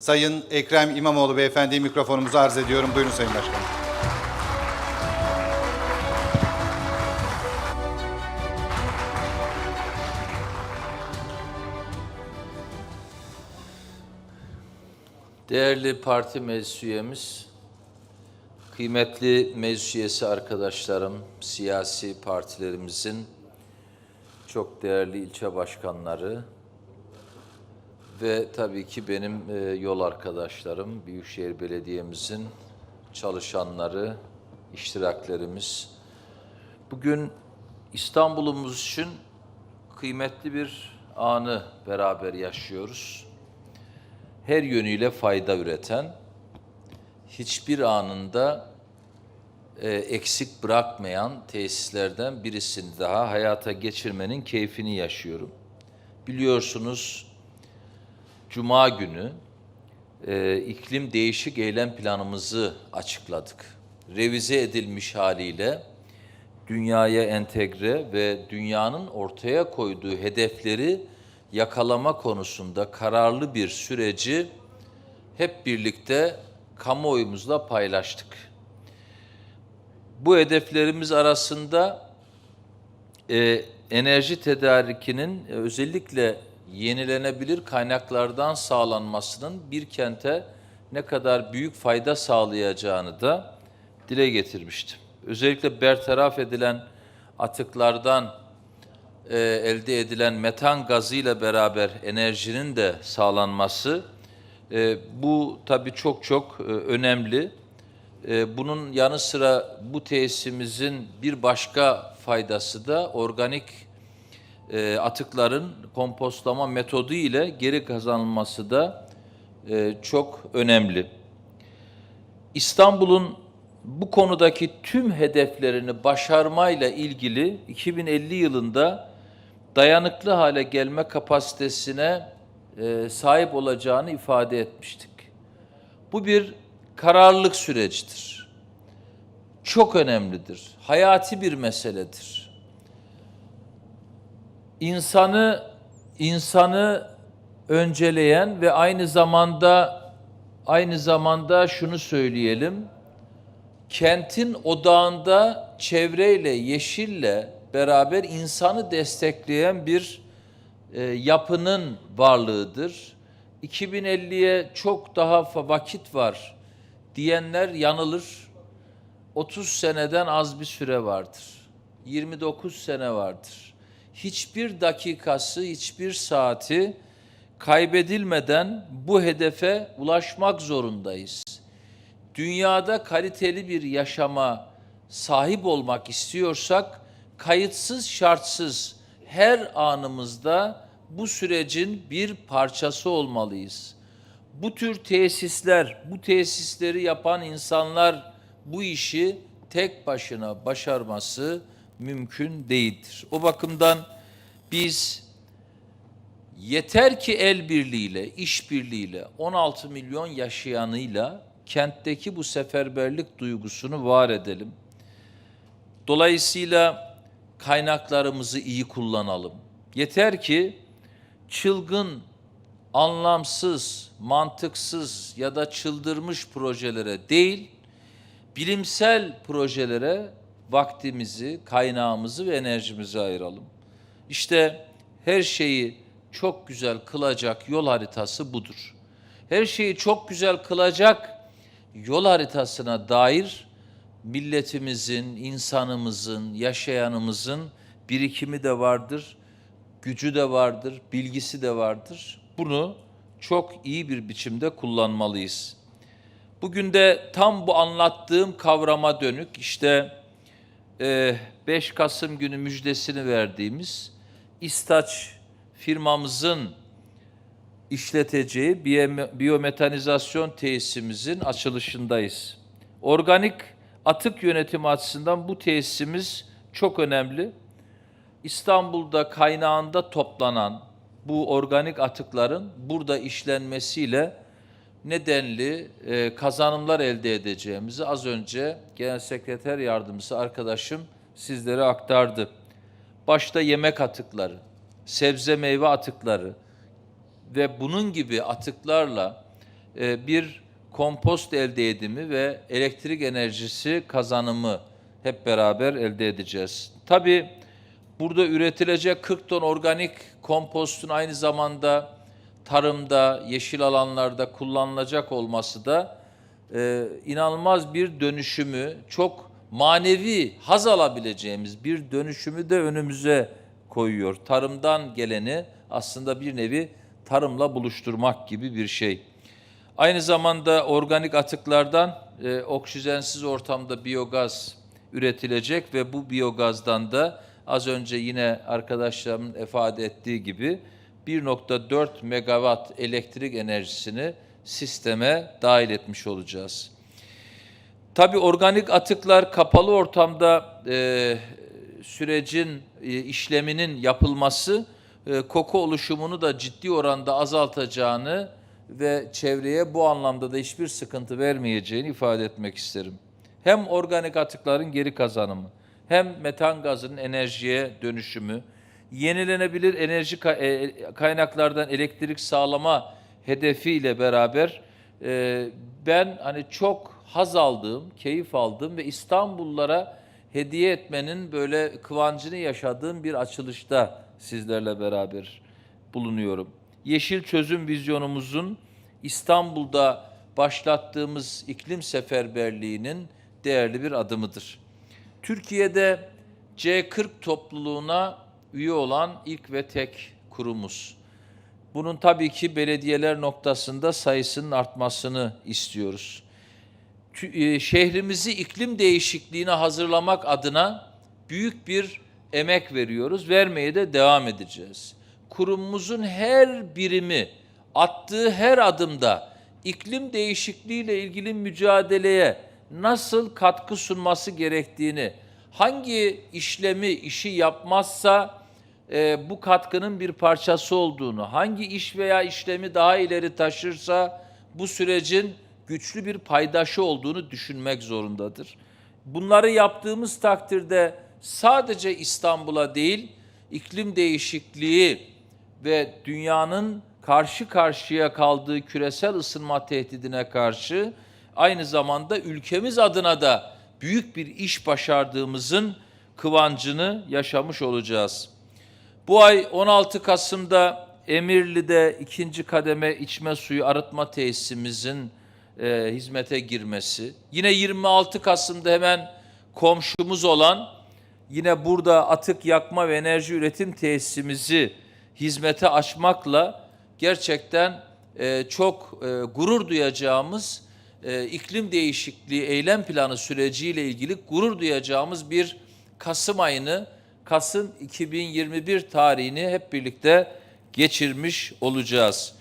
Sayın Ekrem İmamoğlu Beyefendi'ye mikrofonumuzu arz ediyorum. Buyurun Sayın Başkanım. Değerli parti meclis üyemiz, kıymetli meclis üyesi arkadaşlarım, siyasi partilerimizin çok değerli ilçe başkanları ve tabii ki benim e, yol arkadaşlarım, Büyükşehir Belediye'mizin çalışanları, iştiraklerimiz. Bugün İstanbul'umuz için kıymetli bir anı beraber yaşıyoruz her yönüyle fayda üreten, hiçbir anında e, eksik bırakmayan tesislerden birisini daha hayata geçirmenin keyfini yaşıyorum. Biliyorsunuz Cuma günü e, iklim değişik eylem planımızı açıkladık. Revize edilmiş haliyle dünyaya entegre ve dünyanın ortaya koyduğu hedefleri yakalama konusunda kararlı bir süreci hep birlikte kamuoyumuzla paylaştık. Bu hedeflerimiz arasında e, enerji tedarikinin e, özellikle yenilenebilir kaynaklardan sağlanmasının bir kente ne kadar büyük fayda sağlayacağını da dile getirmiştim. Özellikle bertaraf edilen atıklardan e, elde edilen metan gazıyla beraber enerjinin de sağlanması e, bu tabii çok çok e, önemli. E, bunun yanı sıra bu tesisimizin bir başka faydası da organik e, atıkların kompostlama metodu ile geri kazanılması da e, çok önemli. İstanbul'un bu konudaki tüm hedeflerini başarmayla ilgili 2050 yılında dayanıklı hale gelme kapasitesine e, sahip olacağını ifade etmiştik. Bu bir kararlılık sürecidir. Çok önemlidir. Hayati bir meseledir. İnsanı insanı önceleyen ve aynı zamanda aynı zamanda şunu söyleyelim. Kentin odağında çevreyle, yeşille beraber insanı destekleyen bir e, yapının varlığıdır. 2050'ye çok daha vakit var diyenler yanılır. 30 seneden az bir süre vardır. 29 sene vardır. Hiçbir dakikası, hiçbir saati kaybedilmeden bu hedefe ulaşmak zorundayız. Dünyada kaliteli bir yaşama sahip olmak istiyorsak kayıtsız şartsız her anımızda bu sürecin bir parçası olmalıyız. Bu tür tesisler, bu tesisleri yapan insanlar bu işi tek başına başarması mümkün değildir. O bakımdan biz yeter ki el birliğiyle, iş birliğiyle 16 milyon yaşayanıyla kentteki bu seferberlik duygusunu var edelim. Dolayısıyla kaynaklarımızı iyi kullanalım. Yeter ki çılgın, anlamsız, mantıksız ya da çıldırmış projelere değil, bilimsel projelere vaktimizi, kaynağımızı ve enerjimizi ayıralım. İşte her şeyi çok güzel kılacak yol haritası budur. Her şeyi çok güzel kılacak yol haritasına dair milletimizin, insanımızın, yaşayanımızın birikimi de vardır, gücü de vardır, bilgisi de vardır. Bunu çok iyi bir biçimde kullanmalıyız. Bugün de tam bu anlattığım kavrama dönük işte 5 Kasım günü müjdesini verdiğimiz İstaç firmamızın işleteceği biyo- biyometanizasyon tesisimizin açılışındayız. Organik atık yönetimi açısından bu tesisimiz çok önemli. İstanbul'da kaynağında toplanan bu organik atıkların burada işlenmesiyle nedenli e, kazanımlar elde edeceğimizi az önce Genel Sekreter Yardımcısı arkadaşım sizlere aktardı. Başta yemek atıkları, sebze meyve atıkları ve bunun gibi atıklarla e, bir kompost elde edimi ve elektrik enerjisi kazanımı hep beraber elde edeceğiz. Tabii burada üretilecek 40 ton organik kompostun aynı zamanda tarımda, yeşil alanlarda kullanılacak olması da e, inanılmaz bir dönüşümü, çok manevi haz alabileceğimiz bir dönüşümü de önümüze koyuyor. Tarımdan geleni aslında bir nevi tarımla buluşturmak gibi bir şey. Aynı zamanda organik atıklardan e, oksijensiz ortamda biyogaz üretilecek ve bu biyogazdan da az önce yine arkadaşlarımın ifade ettiği gibi 1.4 megawatt elektrik enerjisini sisteme dahil etmiş olacağız. Tabii organik atıklar kapalı ortamda e, sürecin e, işleminin yapılması e, koku oluşumunu da ciddi oranda azaltacağını ve çevreye bu anlamda da hiçbir sıkıntı vermeyeceğini ifade etmek isterim. Hem organik atıkların geri kazanımı, hem metan gazının enerjiye dönüşümü, yenilenebilir enerji e, kaynaklardan elektrik sağlama hedefiyle beraber e, ben hani çok haz aldığım, keyif aldığım ve İstanbullulara hediye etmenin böyle kıvancını yaşadığım bir açılışta sizlerle beraber bulunuyorum. Yeşil çözüm vizyonumuzun İstanbul'da başlattığımız iklim seferberliğinin değerli bir adımıdır. Türkiye'de C40 topluluğuna üye olan ilk ve tek kurumuz. Bunun tabii ki belediyeler noktasında sayısının artmasını istiyoruz. E, Şehrimizi iklim değişikliğine hazırlamak adına büyük bir emek veriyoruz. Vermeye de devam edeceğiz. Kurumumuzun her birimi attığı her adımda iklim değişikliğiyle ilgili mücadeleye nasıl katkı sunması gerektiğini, hangi işlemi, işi yapmazsa e, bu katkının bir parçası olduğunu, hangi iş veya işlemi daha ileri taşırsa bu sürecin güçlü bir paydaşı olduğunu düşünmek zorundadır. Bunları yaptığımız takdirde sadece İstanbul'a değil, iklim değişikliği ve dünyanın karşı karşıya kaldığı küresel ısınma tehdidine karşı aynı zamanda ülkemiz adına da büyük bir iş başardığımızın kıvancını yaşamış olacağız. Bu ay 16 Kasım'da Emirli'de ikinci kademe içme suyu arıtma tesisimizin e, hizmete girmesi. Yine 26 Kasım'da hemen komşumuz olan yine burada atık yakma ve enerji üretim tesisimizi hizmete açmakla gerçekten e, çok e, gurur duyacağımız e, iklim değişikliği eylem planı süreciyle ilgili gurur duyacağımız bir Kasım ayını Kasım 2021 tarihini hep birlikte geçirmiş olacağız.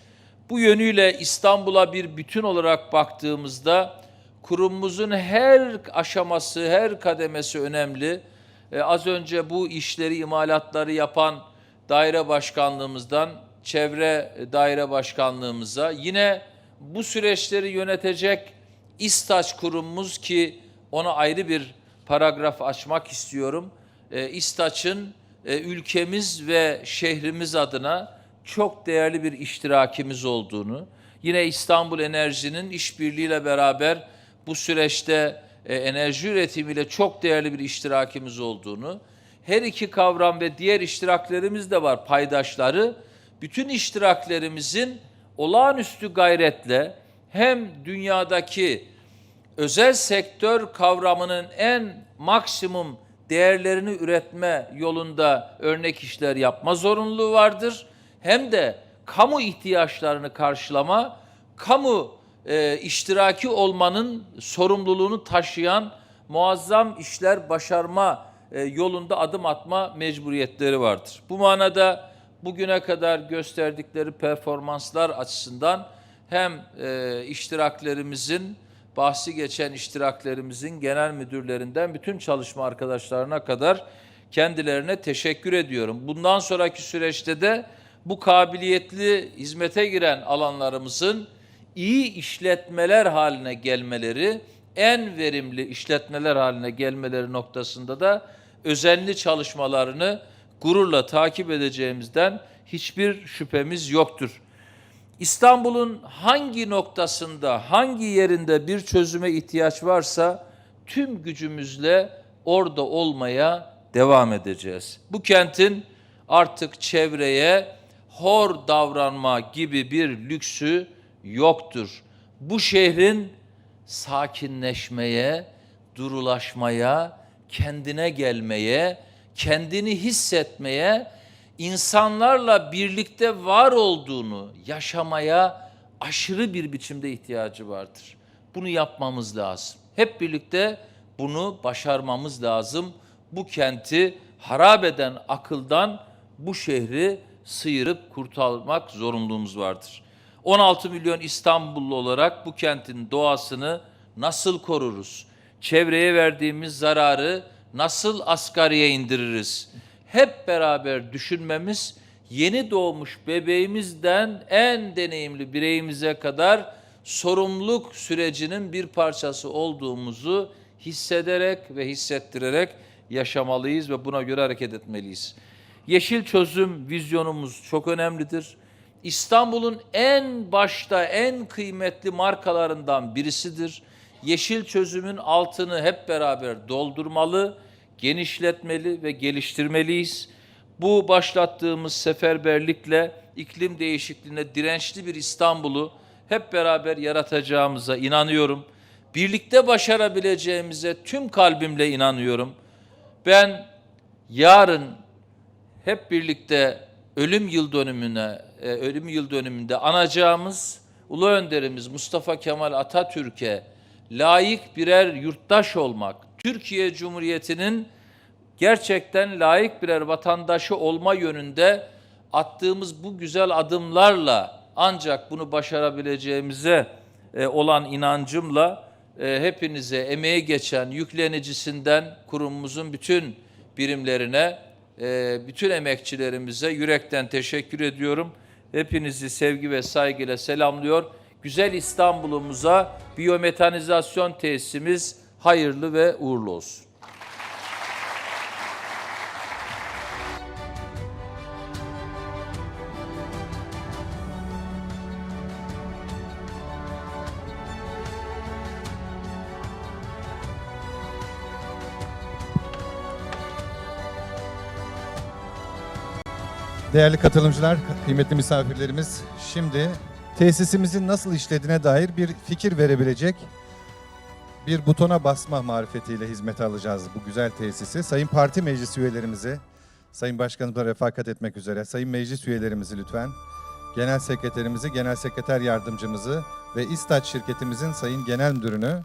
Bu yönüyle İstanbul'a bir bütün olarak baktığımızda kurumumuzun her aşaması, her kademesi önemli. Ee, az önce bu işleri, imalatları yapan daire başkanlığımızdan çevre daire başkanlığımıza yine bu süreçleri yönetecek İSTAÇ kurumumuz ki ona ayrı bir paragraf açmak istiyorum. E, İSTAÇ'ın ülkemiz ve şehrimiz adına çok değerli bir iştirakimiz olduğunu, yine İstanbul Enerji'nin işbirliğiyle beraber bu süreçte e, enerji üretimiyle çok değerli bir iştirakimiz olduğunu, her iki kavram ve diğer iştiraklerimiz de var paydaşları. Bütün iştiraklerimizin olağanüstü gayretle hem dünyadaki özel sektör kavramının en maksimum değerlerini üretme yolunda örnek işler yapma zorunluluğu vardır. Hem de kamu ihtiyaçlarını karşılama, kamu e, iştiraki olmanın sorumluluğunu taşıyan muazzam işler başarma e, yolunda adım atma mecburiyetleri vardır. Bu manada bugüne kadar gösterdikleri performanslar açısından hem e, iştiraklerimizin bahsi geçen iştiraklerimizin genel müdürlerinden bütün çalışma arkadaşlarına kadar kendilerine teşekkür ediyorum. Bundan sonraki süreçte de bu kabiliyetli hizmete giren alanlarımızın iyi işletmeler haline gelmeleri, en verimli işletmeler haline gelmeleri noktasında da özenli çalışmalarını gururla takip edeceğimizden hiçbir şüphemiz yoktur. İstanbul'un hangi noktasında, hangi yerinde bir çözüme ihtiyaç varsa tüm gücümüzle orada olmaya devam edeceğiz. Bu kentin artık çevreye hor davranma gibi bir lüksü yoktur. Bu şehrin sakinleşmeye, durulaşmaya, kendine gelmeye, kendini hissetmeye, insanlarla birlikte var olduğunu yaşamaya aşırı bir biçimde ihtiyacı vardır. Bunu yapmamız lazım. Hep birlikte bunu başarmamız lazım. Bu kenti harap eden akıldan bu şehri sıyırıp kurtarmak zorunluluğumuz vardır. 16 milyon İstanbullu olarak bu kentin doğasını nasıl koruruz? Çevreye verdiğimiz zararı nasıl asgariye indiririz? Hep beraber düşünmemiz yeni doğmuş bebeğimizden en deneyimli bireyimize kadar sorumluluk sürecinin bir parçası olduğumuzu hissederek ve hissettirerek yaşamalıyız ve buna göre hareket etmeliyiz. Yeşil çözüm vizyonumuz çok önemlidir. İstanbul'un en başta en kıymetli markalarından birisidir. Yeşil çözümün altını hep beraber doldurmalı, genişletmeli ve geliştirmeliyiz. Bu başlattığımız seferberlikle iklim değişikliğine dirençli bir İstanbul'u hep beraber yaratacağımıza inanıyorum. Birlikte başarabileceğimize tüm kalbimle inanıyorum. Ben yarın hep birlikte ölüm yıl dönümüne, e, ölüm yıl dönümünde anacağımız Ulu Önderimiz Mustafa Kemal Atatürk'e layık birer yurttaş olmak, Türkiye Cumhuriyeti'nin gerçekten layık birer vatandaşı olma yönünde attığımız bu güzel adımlarla ancak bunu başarabileceğimize e, olan inancımla e, hepinize emeği geçen yüklenicisinden kurumumuzun bütün birimlerine, e, bütün emekçilerimize yürekten teşekkür ediyorum. Hepinizi sevgi ve saygıyla selamlıyor. Güzel İstanbul'umuza biyometanizasyon tesisimiz hayırlı ve uğurlu olsun. Değerli katılımcılar, kıymetli misafirlerimiz, şimdi tesisimizin nasıl işlediğine dair bir fikir verebilecek bir butona basma marifetiyle hizmete alacağız bu güzel tesisi. Sayın Parti Meclis üyelerimizi, Sayın Başkanımıza refakat etmek üzere, Sayın Meclis üyelerimizi lütfen, Genel Sekreterimizi, Genel Sekreter Yardımcımızı ve İstaç şirketimizin Sayın Genel Müdürünü,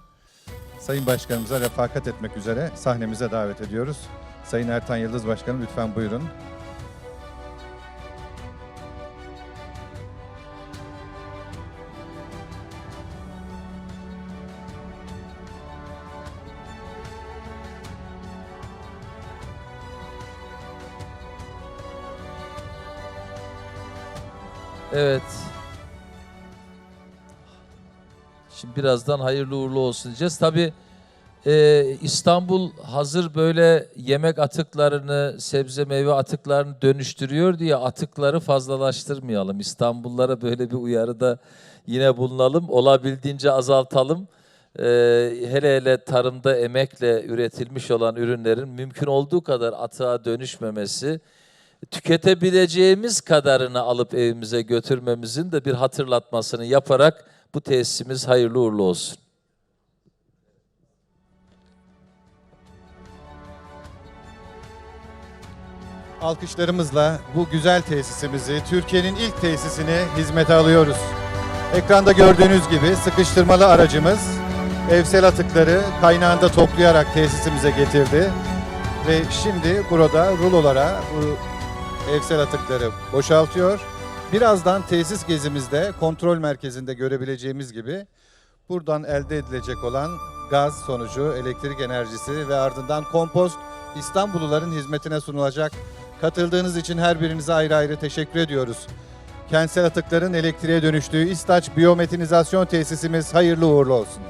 Sayın Başkanımıza refakat etmek üzere sahnemize davet ediyoruz. Sayın Ertan Yıldız Başkanım lütfen buyurun. Evet. Şimdi birazdan hayırlı uğurlu olsun diyeceğiz. Tabii e, İstanbul hazır böyle yemek atıklarını, sebze meyve atıklarını dönüştürüyor diye atıkları fazlalaştırmayalım. İstanbullulara böyle bir uyarıda yine bulunalım. Olabildiğince azaltalım. E, hele hele tarımda emekle üretilmiş olan ürünlerin mümkün olduğu kadar atığa dönüşmemesi, tüketebileceğimiz kadarını alıp evimize götürmemizin de bir hatırlatmasını yaparak bu tesisimiz hayırlı uğurlu olsun. Alkışlarımızla bu güzel tesisimizi, Türkiye'nin ilk tesisini hizmete alıyoruz. Ekranda gördüğünüz gibi sıkıştırmalı aracımız evsel atıkları kaynağında toplayarak tesisimize getirdi. Ve şimdi burada rulolara evsel atıkları boşaltıyor. Birazdan tesis gezimizde kontrol merkezinde görebileceğimiz gibi buradan elde edilecek olan gaz sonucu elektrik enerjisi ve ardından kompost İstanbulluların hizmetine sunulacak. Katıldığınız için her birinize ayrı ayrı teşekkür ediyoruz. Kentsel atıkların elektriğe dönüştüğü İstaç Biyometinizasyon Tesisimiz hayırlı uğurlu olsun.